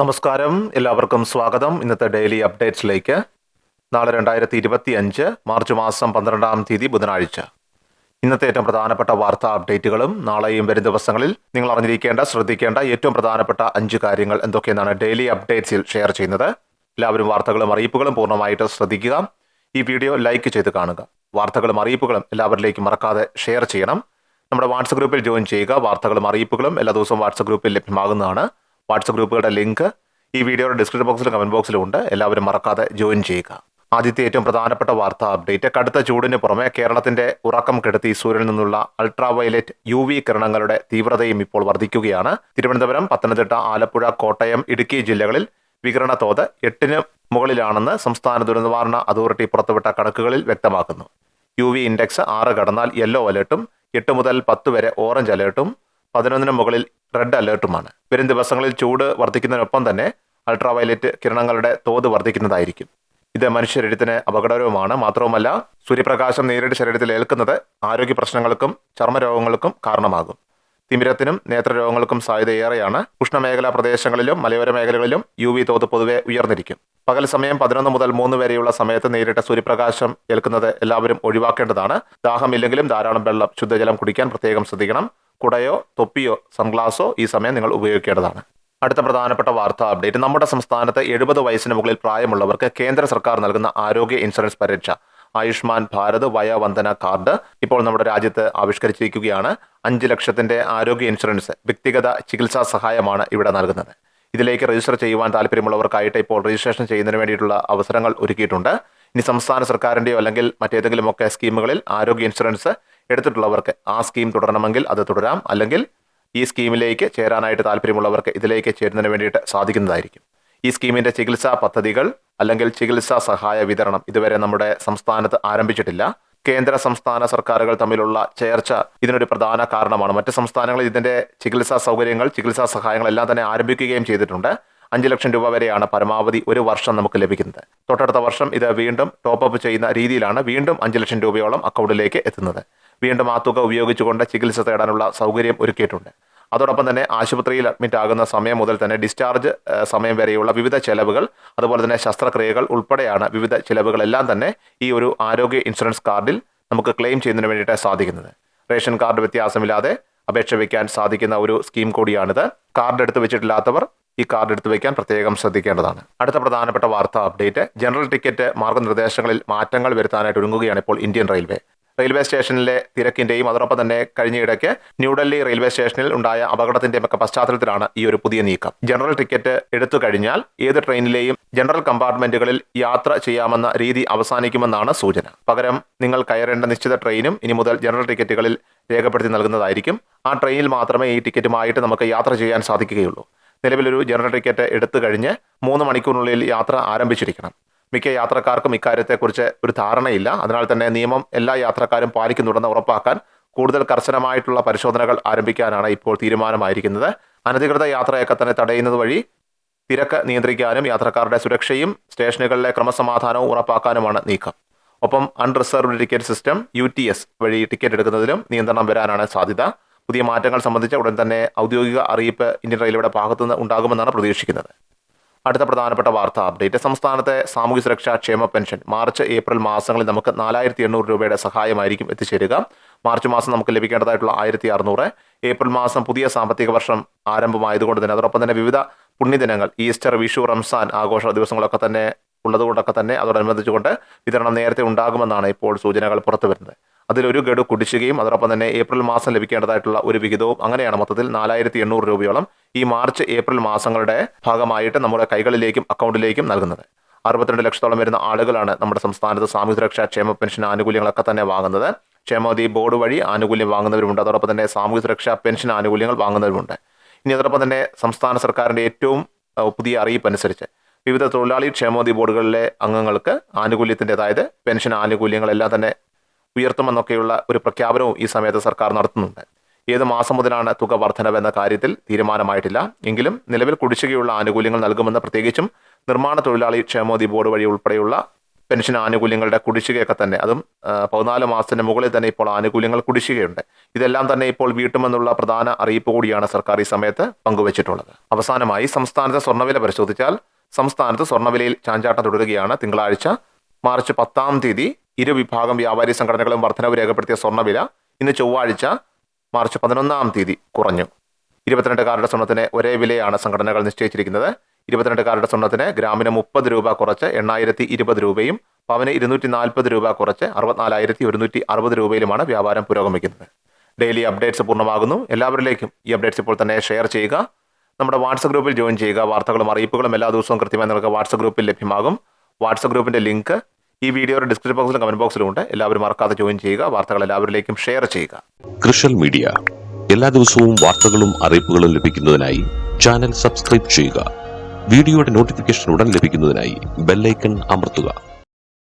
നമസ്കാരം. എല്ലാവർക്കും സ്വാഗതം. ഇന്നത്തെ ഡെയിലി അപ്ഡേറ്റ്സിലേക്ക്. നാളെ രണ്ടായിരത്തി ഇരുപത്തി അഞ്ച് മാർച്ച് മാസം പന്ത്രണ്ടാം തീയതി ബുധനാഴ്ച. ഇന്നത്തെ ഏറ്റവും പ്രധാനപ്പെട്ട വാർത്താ അപ്ഡേറ്റുകളും നാളെയും വരും ദിവസങ്ങളിൽ നിങ്ങൾ അറിഞ്ഞിരിക്കേണ്ട ശ്രദ്ധിക്കേണ്ട ഏറ്റവും പ്രധാനപ്പെട്ട അഞ്ച് കാര്യങ്ങൾ എന്തൊക്കെയെന്നാണ് ഡെയിലി അപ്ഡേറ്റ്സിൽ ഷെയർ ചെയ്യുന്നത്. എല്ലാവരും വാർത്തകളും അറിയിപ്പുകളും പൂർണമായിട്ട് ശ്രദ്ധിക്കുക. ഈ വീഡിയോ ലൈക്ക് ചെയ്ത് കാണുക. വാർത്തകളും അറിയിപ്പുകളും എല്ലാവരിലേക്കും മറക്കാതെ ഷെയർ ചെയ്യണം. നമ്മുടെ വാട്സപ്പ് ഗ്രൂപ്പിൽ ജോയിൻ ചെയ്യുക. വാർത്തകളും അറിയിപ്പുകളും എല്ലാ ദിവസവും വാട്സപ്പ് ഗ്രൂപ്പിൽ ലഭ്യമാകുന്നതാണ്. വാട്സപ്പ് ഗ്രൂപ്പുകളുടെ ലിങ്ക് ഈ വീഡിയോയുടെ ഡിസ്ക്രിപ്ഷൻ ബോക്സിലും കമന്റ് ബോക്സിലും ഉണ്ട്. എല്ലാവരും മറക്കാതെ ജോയിൻ ചെയ്യുക. ആദ്യത്തെ ഏറ്റവും പ്രധാനപ്പെട്ട വാർത്താ അപ്ഡേറ്റ് കടുത്ത ചൂടിന് പുറമെ കേരളത്തിന്റെ ഉറക്കം കെടുത്തി സൂര്യനിൽ നിന്നുള്ള അൾട്രാ വയലറ്റ് യു വി കിരണങ്ങളുടെ തീവ്രതയും ഇപ്പോൾ വർദ്ധിക്കുകയാണ് തിരുവനന്തപുരം പത്തനംതിട്ട ആലപ്പുഴ കോട്ടയം ഇടുക്കി ജില്ലകളിൽ വികിരണ തോത് എട്ടിന് മുകളിലാണെന്ന് സംസ്ഥാന ദുരന്തനിവാരണ അതോറിറ്റി പുറത്തുവിട്ട കണക്കുകളിൽ വ്യക്തമാക്കുന്നു. യു വി ഇൻഡെക്സ് ആറ് കടന്നാൽ യെല്ലോ അലേർട്ടും എട്ട് മുതൽ പത്ത് വരെ ഓറഞ്ച് അലേർട്ടും പതിനൊന്നിന് മുകളിൽ റെഡ് അലേർട്ടുമാണ്. വരും ദിവസങ്ങളിൽ ചൂട് വർദ്ധിക്കുന്നതിനൊപ്പം തന്നെ അൾട്രാവയലറ്റ് കിരണങ്ങളുടെ തോത് വർദ്ധിക്കുന്നതായിരിക്കും. ഇത് മനുഷ്യശരീരത്തിന് അപകടകരവുമാണ്. മാത്രവുമല്ല സൂര്യപ്രകാശം നേരിട്ട് ശരീരത്തിൽ ഏൽക്കുന്നത് ആരോഗ്യ പ്രശ്നങ്ങൾക്കും ചർമ്മരോഗങ്ങൾക്കും കാരണമാകും. തിമിരത്തിനും നേത്രരോഗങ്ങൾക്കും സാധ്യത ഏറെയാണ് ഉഷ്ണമേഖലാ പ്രദേശങ്ങളിലും മലയോര മേഖലകളിലും യു വി തോത് പൊതുവെ ഉയർന്നിരിക്കും. പകൽ സമയം പതിനൊന്ന് മുതൽ മൂന്ന് വരെയുള്ള സമയത്ത് നേരിട്ട സൂര്യപ്രകാശം ഏൽക്കുന്നത് എല്ലാവരും ഒഴിവാക്കേണ്ടതാണ്. ദാഹമില്ലെങ്കിലും ധാരാളം വെള്ളം ശുദ്ധജലം കുടിക്കാൻ പ്രത്യേകം ശ്രദ്ധിക്കണം. കുടയോ തൊപ്പിയോ സൺഗ്ലാസോ ഈ സമയം നിങ്ങൾ ഉപയോഗിക്കേണ്ടതാണ്. അടുത്ത പ്രധാനപ്പെട്ട വാർത്താ അപ്ഡേറ്റ് നമ്മുടെ സംസ്ഥാനത്ത് എഴുപത് വയസ്സിന് മുകളിൽ പ്രായമുള്ളവർക്ക് കേന്ദ്ര സർക്കാർ നൽകുന്ന ആരോഗ്യ ഇൻഷുറൻസ് പരിരക്ഷ ആയുഷ്മാൻ ഭാരത് വയോവന്ദന കാർഡ് ഇപ്പോൾ നമ്മുടെ രാജ്യത്ത് ആവിഷ്കരിച്ചിരിക്കുകയാണ്. അഞ്ച് ലക്ഷത്തിന്റെ ആരോഗ്യ ഇൻഷുറൻസ് വ്യക്തിഗത ചികിത്സാ സഹായമാണ് ഇവിടെ നൽകുന്നത്. ഇതിലേക്ക് രജിസ്റ്റർ ചെയ്യുവാൻ താല്പര്യമുള്ളവർക്കായിട്ട് ഇപ്പോൾ രജിസ്ട്രേഷൻ ചെയ്യുന്നതിന് വേണ്ടിയിട്ടുള്ള അവസരങ്ങൾ ഒരുക്കിയിട്ടുണ്ട്. ഇനി സംസ്ഥാന സർക്കാരിന്റെയോ അല്ലെങ്കിൽ മറ്റേതെങ്കിലുമൊക്കെ സ്കീമുകളിൽ ആരോഗ്യ ഇൻഷുറൻസ് എടുത്തിട്ടുള്ളവർക്ക് ആ സ്കീം തുടരണമെങ്കിൽ അത് തുടരാം. അല്ലെങ്കിൽ ഈ സ്കീമിലേക്ക് ചേരാനായിട്ട് താല്പര്യമുള്ളവർക്ക് ഇതിലേക്ക് ചേരുന്നതിന് വേണ്ടിയിട്ട് സാധിക്കുന്നതായിരിക്കും. ഈ സ്കീമിന്റെ ചികിത്സാ പദ്ധതികൾ അല്ലെങ്കിൽ ചികിത്സാ സഹായ വിതരണം ഇതുവരെ നമ്മുടെ സംസ്ഥാനത്ത് ആരംഭിച്ചിട്ടില്ല. കേന്ദ്ര സംസ്ഥാന സർക്കാരുകൾ തമ്മിലുള്ള ചേർച്ച ഇതിനൊരു പ്രധാന കാരണമാണ്. മറ്റ് സംസ്ഥാനങ്ങൾ ഇതിന്റെ ചികിത്സാ സൗകര്യങ്ങൾ ചികിത്സാ സഹായങ്ങൾ എല്ലാം തന്നെ ആരംഭിക്കുകയും ചെയ്തിട്ടുണ്ട്. അഞ്ച് ലക്ഷം രൂപ വരെയാണ് പരമാവധി ഒരു വർഷം നമുക്ക് ലഭിക്കുന്നത്. തൊട്ടടുത്ത വർഷം ഇത് വീണ്ടും ടോപ്പ് അപ്പ് ചെയ്യുന്ന രീതിയിലാണ് വീണ്ടും അഞ്ച് ലക്ഷം രൂപയോളം അക്കൗണ്ടിലേക്ക് എത്തുന്നത്. വീണ്ടും ആ തുക ഉപയോഗിച്ചുകൊണ്ട് ചികിത്സ തേടാനുള്ള സൗകര്യം ഒരുക്കിയിട്ടുണ്ട്. അതോടൊപ്പം തന്നെ ആശുപത്രിയിൽ അഡ്മിറ്റ് ആകുന്ന സമയം മുതൽ തന്നെ ഡിസ്ചാർജ് സമയം വരെയുള്ള വിവിധ ചെലവുകൾ അതുപോലെ തന്നെ ശസ്ത്രക്രിയകൾ ഉൾപ്പെടെയാണ് വിവിധ ചെലവുകളെല്ലാം തന്നെ ഈ ഒരു ആരോഗ്യ ഇൻഷുറൻസ് കാർഡിൽ നമുക്ക് ക്ലെയിം ചെയ്യുന്നതിന് വേണ്ടിയിട്ട് സാധിക്കുന്നത്. റേഷൻ കാർഡ് വ്യത്യാസമില്ലാതെ അപേക്ഷ വയ്ക്കാൻ സാധിക്കുന്ന ഒരു സ്കീം കൂടിയാണിത്. കാർഡ് എടുത്ത് വെച്ചിട്ടില്ലാത്തവർ ഈ കാർഡ് എടുത്ത് വയ്ക്കാൻ പ്രത്യേകം ശ്രദ്ധിക്കേണ്ടതാണ്. അടുത്ത പ്രധാനപ്പെട്ട വാർത്താ അപ്ഡേറ്റ് ജനറൽ ടിക്കറ്റ് മാർഗനിർദ്ദേശങ്ങളിൽ മാറ്റങ്ങൾ വരുത്താനായിട്ട് ഒരുങ്ങുകയാണ് ഇപ്പോൾ ഇന്ത്യൻ റെയിൽവേ റെയിൽവേ സ്റ്റേഷനിലെ തിരക്കിന്റെയും അതോടൊപ്പം തന്നെ കഴിഞ്ഞയിടയ്ക്ക് ന്യൂഡൽഹി റെയിൽവേ സ്റ്റേഷനിൽ ഉണ്ടായ അപകടത്തിന്റെയും ഒക്കെ പശ്ചാത്തലത്തിലാണ് ഈ ഒരു പുതിയ നീക്കം. ജനറൽ ടിക്കറ്റ് എടുത്തു കഴിഞ്ഞാൽ ഏത് ട്രെയിനിലെയും ജനറൽ കമ്പാർട്ട്മെന്റുകളിൽ യാത്ര ചെയ്യാമെന്ന രീതി അവസാനിക്കുമെന്നാണ് സൂചന. പകരം നിങ്ങൾ കയറേണ്ട നിശ്ചിത ട്രെയിനും ഇനി മുതൽ ജനറൽ ടിക്കറ്റുകളിൽ രേഖപ്പെടുത്തി നൽകുന്നതായിരിക്കും. ആ ട്രെയിനിൽ മാത്രമേ ഈ ടിക്കറ്റുമായിട്ട് നമുക്ക് യാത്ര ചെയ്യാൻ സാധിക്കുകയുള്ളൂ. നിലവിലൊരു ജനറൽ ടിക്കറ്റ് എടുത്തു കഴിഞ്ഞ് മൂന്ന് മണിക്കൂറിനുള്ളിൽ യാത്ര ആരംഭിച്ചിരിക്കണം. മിക്ക യാത്രക്കാർക്കും ഇക്കാര്യത്തെക്കുറിച്ച് ഒരു ധാരണയില്ല. അതിനാൽ തന്നെ നിയമം എല്ലാ യാത്രക്കാരും പാലിക്കുന്നുണ്ടെന്ന് ഉറപ്പാക്കാൻ കൂടുതൽ കർശനമായിട്ടുള്ള പരിശോധനകൾ ആരംഭിക്കാനാണ് ഇപ്പോൾ തീരുമാനമായിരിക്കുന്നത്. അനധികൃത യാത്രയൊക്കെ തന്നെ തടയുന്നത് വഴി തിരക്ക് നിയന്ത്രിക്കാനും യാത്രക്കാരുടെ സുരക്ഷയും സ്റ്റേഷനുകളിലെ ക്രമസമാധാനവും ഉറപ്പാക്കാനുമാണ് നീക്കം. ഒപ്പം unreserved ticket system U T S വഴി ടിക്കറ്റ് എടുക്കുന്നതിലും നിയന്ത്രണം വരാനാണ് സാധ്യത. പുതിയ മാറ്റങ്ങൾ സംബന്ധിച്ച് ഉടൻ തന്നെ ഔദ്യോഗിക അറിയിപ്പ് ഇന്ത്യൻ റെയിൽവേയുടെ ഭാഗത്തുനിന്ന് ഉണ്ടാകുമെന്നാണ് പ്രതീക്ഷിക്കുന്നത്. അടുത്ത പ്രധാനപ്പെട്ട വാർത്താ അപ്ഡേറ്റ്. സംസ്ഥാനത്തെ സാമൂഹ്യ സുരക്ഷാ ക്ഷേമ പെൻഷൻ മാർച്ച് ഏപ്രിൽ മാസങ്ങളിൽ നമുക്ക് നാലായിരത്തി എണ്ണൂറ് രൂപയുടെ സഹായമായിരിക്കും എത്തിച്ചേരുക. മാർച്ച് മാസം നമുക്ക് ലഭിക്കേണ്ടതായിട്ടുള്ള ആയിരത്തി അറുന്നൂറ് ഏപ്രിൽ മാസം പുതിയ സാമ്പത്തിക വർഷം ആരംഭമായതുകൊണ്ട് തന്നെ അതോടൊപ്പം തന്നെ വിവിധ പുണ്യദിനങ്ങൾ ഈസ്റ്റർ വിഷു റംസാൻ ആഘോഷ ദിവസങ്ങളൊക്കെ തന്നെ ഉള്ളതുകൊണ്ടൊക്കെ തന്നെ അതോടനുബന്ധിച്ചുകൊണ്ട് വിതരണം നേരത്തെ ഉണ്ടാകുമെന്നാണ് ഇപ്പോൾ സൂചനകൾ പുറത്തു വരുന്നത് അതിലൊരു ഗഡു കുടിശ്ശികയും അതോടൊപ്പം തന്നെ ഏപ്രിൽ മാസം ലഭിക്കേണ്ടതായിട്ടുള്ള ഒരു വിഹിതവും അങ്ങനെയാണ് മൊത്തത്തിൽ നാലായിരത്തി എണ്ണൂറ് രൂപയോളം ഈ മാർച്ച് ഏപ്രിൽ മാസങ്ങളുടെ ഭാഗമായിട്ട് നമ്മുടെ കൈകളിലേക്കും അക്കൗണ്ടിലേക്കും നൽകുന്നത്. അറുപത്തിരണ്ട് ലക്ഷത്തോളം വരുന്ന ആളുകളാണ് നമ്മുടെ സംസ്ഥാനത്ത് സാമൂഹ്യ സുരക്ഷാ ക്ഷേമ പെൻഷൻ ആനുകൂല്യങ്ങളൊക്കെ തന്നെ വാങ്ങുന്നത്. ക്ഷേമനിധി ബോർഡ് വഴി ആനുകൂല്യം വാങ്ങുന്നവരുണ്ട് അതോടൊപ്പം തന്നെ സാമൂഹ്യ സുരക്ഷാ പെൻഷൻ ആനുകൂല്യങ്ങൾ വാങ്ങുന്നവരുണ്ട് ഇനി അതോടൊപ്പം തന്നെ സംസ്ഥാന സർക്കാരിന്റെ ഏറ്റവും പുതിയ അറിയിപ്പ് അനുസരിച്ച് വിവിധ തൊഴിലാളി ക്ഷേമനിധി ബോർഡുകളിലെ അംഗങ്ങൾക്ക് ആനുകൂല്യത്തിന്റെ അതായത് പെൻഷൻ ആനുകൂല്യങ്ങളെല്ലാം തന്നെ ഉയർത്തുമെന്നൊക്കെയുള്ള ഒരു പ്രഖ്യാപനവും ഈ സമയത്ത് സർക്കാർ നടത്തുന്നുണ്ട്. ഏത് മാസം മുതലാണ് തുക വർധനവെന്ന കാര്യത്തിൽ തീരുമാനമായിട്ടില്ല. എങ്കിലും നിലവിൽ കുടിശ്ശികയുള്ള ആനുകൂല്യങ്ങൾ നൽകുമെന്ന് പ്രത്യേകിച്ചും നിർമ്മാണ തൊഴിലാളി ക്ഷേമോദി ബോർഡ് വഴി ഉൾപ്പെടെയുള്ള പെൻഷൻ ആനുകൂല്യങ്ങളുടെ കുടിശ്ശികയൊക്കെ തന്നെ. അതും പതിനാല് മാസത്തിന് മുകളിൽ തന്നെ ഇപ്പോൾ ആനുകൂല്യങ്ങൾ കുടിശ്ശികയുണ്ട്. ഇതെല്ലാം തന്നെ ഇപ്പോൾ വീട്ടുമെന്നുള്ള പ്രധാന അറിയിപ്പ് കൂടിയാണ് സർക്കാർ ഈ സമയത്ത് പങ്കുവച്ചിട്ടുള്ളത്. അവസാനമായി സംസ്ഥാനത്തെ സ്വർണവില പരിശോധിച്ചാൽ സംസ്ഥാനത്ത് സ്വർണവിലയിൽ ചാഞ്ചാട്ടം തുടരുകയാണ് തിങ്കളാഴ്ച മാർച്ച് പത്താം തീയതി ഇരു വിഭാഗം വ്യാപാരി സംഘടനകളും വർധനവ് രേഖപ്പെടുത്തിയ സ്വർണവില ഇന്ന് ചൊവ്വാഴ്ച മാർച്ച് പതിനൊന്നാം തീയതി കുറഞ്ഞു. ഇരുപത്തിരണ്ട് കാരുടെ സ്വർണത്തിന് ഒരേ വിലയാണ് സംഘടനകൾ നിശ്ചയിച്ചിരിക്കുന്നത്. ഇരുപത്തിരണ്ട് കാരുടെ സ്വർണത്തിന് ഗ്രാമിന് മുപ്പത് രൂപ കുറച്ച് എണ്ണായിരത്തി ഇരുപത് രൂപയും പവന് ഇരുന്നൂറ്റി നാൽപ്പത് രൂപ കുറച്ച് അറുപത്തിനാലായിരത്തി ഒരുന്നൂറ്റി അറുപത് രൂപയിലുമാണ് വ്യാപാരം പുരോഗമിക്കുന്നത്. ഡെയിലി അപ്ഡേറ്റ്സ് പൂർണമാകുന്നു. എല്ലാവരിലേക്കും ഈ അപ്ഡേറ്റ്സ് ഇപ്പോൾ തന്നെ ഷെയർ ചെയ്യുക. നമ്മുടെ വാട്സപ്പ് ഗ്രൂപ്പിൽ ജോയിൻ ചെയ്യുക. വാർത്തകളും അറിയിപ്പുകളും എല്ലാ ദിവസവും കൃത്യമായി നിങ്ങൾക്ക് വാട്സപ്പ് ഗ്രൂപ്പിൽ ലഭ്യമാകും. വാട്സപ്പ് ഗ്രൂപ്പിന്റെ ലിങ്ക് ഈ വീഡിയോയുടെ ഡിസ്ക്രിപ്ഷൻ ബോക്സിലും കമന്റ് ബോക്സിലും ഉണ്ട്. എല്ലാവരും മറക്കാതെ ജോയിൻ ചെയ്യുക. വാർത്തകൾ എല്ലാവരിലേക്കും ഷെയർ ചെയ്യുക. കൃഷൽ മീഡിയ. എല്ലാ ദിവസവും വാർത്തകളും അറിയിപ്പുകളും ലഭിക്കുന്നതിനായി ചാനൽ സബ്സ്ക്രൈബ് ചെയ്യുക. വീഡിയോയുടെ നോട്ടിഫിക്കേഷൻ ഉടൻ ലഭിക്കുന്നതിനായി ബെല്ലൈക്കൺ അമർത്തുക.